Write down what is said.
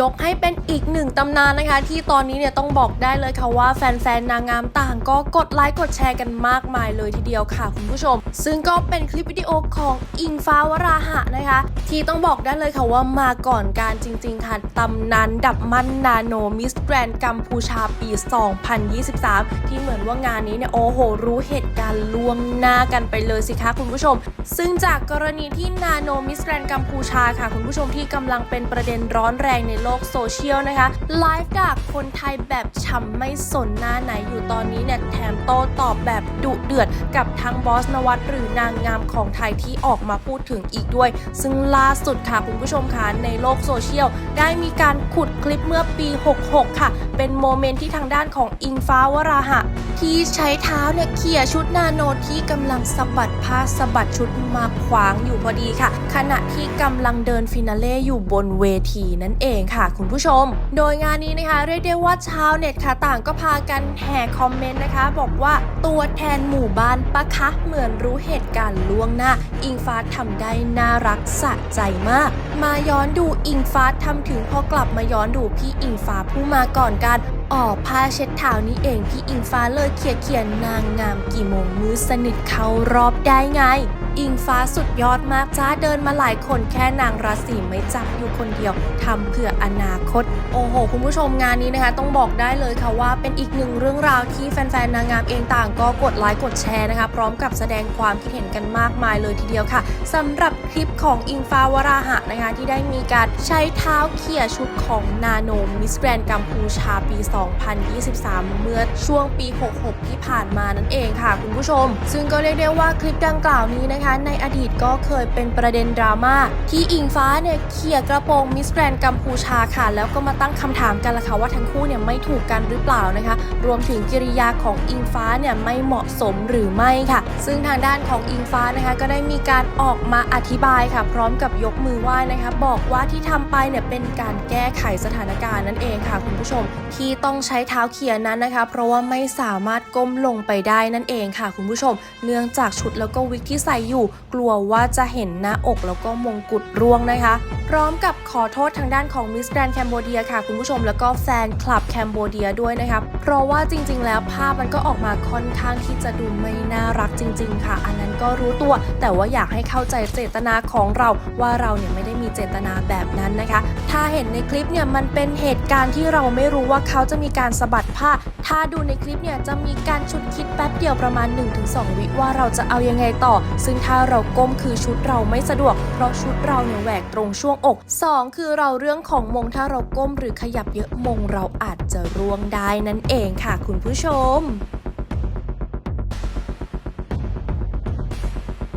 ยกให้เป็นอีกหนึ่งตำนานนะคะ ที่ตอนนี้เนี่ยต้องบอกได้เลยค่ะว่าแฟนๆนางงามต่างก็กดไลค์กดแชร์กันมากมายเลยทีเดียวค่ะคุณผู้ชม ซึ่งก็เป็นคลิปวิดีโอของอิงฟ้าวราหะนะคะ ที่ต้องบอกได้เลยค่ะว่ามาก่อนการจริง ๆ ค่ะตำนานดับมันนาโนมิสแกรนกัมพูชาปี 2023 ที่เหมือนว่างานนี้เนี่ยโอ้โห รู้เหตุการณ์ล่วงหน้ากันไปเลยสิคะคุณผู้ชม ซึ่งจากกรณีที่นาโนมิสแกรนกัมพูชาค่ะ คุณผู้ชมที่กำลังเป็นประเด็นร้อนแรงในโลกโซเชียลนะคะไลฟ์ด่าคนไทยแบบช้ำไม่สนหน้าไหนอยู่ตอนนี้เนี่ยแถมโต้ตอบแบบดุเดือดกับทั้งบอสนวัตหรือนางงามของไทยที่ออกมาพูดถึงอีกด้วย ซึ่งล่าสุดค่ะคุณผู้ชมค่ะในโลกโซเชียลได้มีการขุดคลิปเมื่อปี 66 ค่ะ เป็นโมเมนต์ที่ทางด้านของอิงฟ้าวราหะ ที่ใช้เท้าเนี่ยเขี่ยชุดนาโนที่กำลังสะบัดผ้าสะบัดชุดมาขวางอยู่พอดีค่ะ ขณะที่กำลังเดินฟินาเล่อยู่บนเวทีนั่นเองค่ะ คุณผู้ชม โดยงานนี้นะคะ เรียกได้ว่าชาวเน็ตค่ะต่างก็พากันแห่คอมเมนต์นะคะ บอกว่าตัวแทนหมู่บ้านปะคะเหมือนรู้เหตุการณ์ล่วงหน้า อิงฟ้าทำได้น่ารักสะใจมาก มาย้อนดูอิงฟ้าทำถึงพอกลับมาย้อนดูพี่อิงฟ้าผู้มาก่อนกันออกผ้าเช็ดเท้านี้เองพี่อิงฟ้าเลยเขียเขียนนางงามกี่โมงมือสนิทเขารอบได้ไง อิงฟ้าสุดยอดมากจ้าเดินมาหลายคนแค่นางราศีไม่จับอยู่คนเดียวทำเพื่ออนาคต โอ้โห คุณผู้ชมงานนี้นะคะ ต้องบอกได้เลยค่ะว่าเป็นอีกหนึ่งเรื่องราวที่แฟนๆนางงามเองต่างก็กดไลค์กดแชร์นะคะพร้อมกับแสดงความคิดเห็นกันมากมายเลยทีเดียวค่ะสำหรับคลิปของอิงฟ้าวราหะนะคะที่ได้มีการใช้เท้าเขี่ยชุดของนาโนมิสแกรนกัมพูชาปี 2023 เมื่อช่วงปี 66 ที่ผ่านมานั่นเองค่ะ คุณผู้ชม ซึ่งก็เรียกได้ว่าคลิปดังกล่าวนี้นะคะ ในอดีตก็เคยเป็นประเด็นดราม่าที่อิงฟ้าเนี่ยเขี่ยกระโปรงมิสแกรนกัมพูชาค่ะ แล้วก็มาตั้งคำถามกันละค่ะว่าทั้งคู่เนี่ยไม่ถูกกันหรือเปล่านะคะ รวมถึงกิริยาของอิงฟ้าเนี่ยไม่เหมาะสมหรือไม่ค่ะ ซึ่งทางด้านของอิงฟ้านะคะก็ได้มีการออกมาอธิบายค่ะ พร้อมกับยกมือไหว้นะคะ บอกว่าที่ทำไปเนี่ยเป็นการแก้ไขสถานการณ์นั่นเองค่ะ คุณผู้ชมที่ต้องใช้เท้าเขี่ยนั้นนะคะ เพราะว่าไม่สามารถก้มลงไปได้นั่นเองค่ะ คุณผู้ชม เนื่องจากชุดแล้วก็วิกที่ใส่อยู่ กลัวว่าจะเห็นหน้าอกแล้วก็มงกุฎร่วงนะคะ ร้อมกับขอโทษทางด้านของมิสแกรนแคนโบเดียค่ะ คุณผู้ชมแล้วก็แฟนคลับแคนโบเดียด้วยนะคะเพราะว่าจริง ๆ แล้วภาพมันก็ออกมาค่อนข้างที่จะดูไม่น่ารักจริง ๆ ค่ะ อันนั้นก็รู้ตัว แต่ว่าอยากให้เข้าใจเจตนาของเราว่าเราเนี่ยไม่ได้มีเจตนาแบบนั้นนะคะ ถ้าเห็นในคลิปเนี่ยมันเป็นเหตุการณ์ที่เราไม่รู้ว่าเขาจะมีการสะบัดผ้า ถ้าดูในคลิปเนี่ยจะมีการชุดคิดแป๊บเดียวประมาณ 1-2 วิว่าเราจะเอายังไงต่อ ซึ่งถ้าเราก้มคือชุดเราไม่สะดวก เพราะชุดเราเนี่ยแหวกตรงช่วงอก 2 คือเราเรื่องของมงถ้าเราก้มหรือขยับเยอะมงเราอาจจะร่วงได้นั่นเองค่ะคุณผู้ชม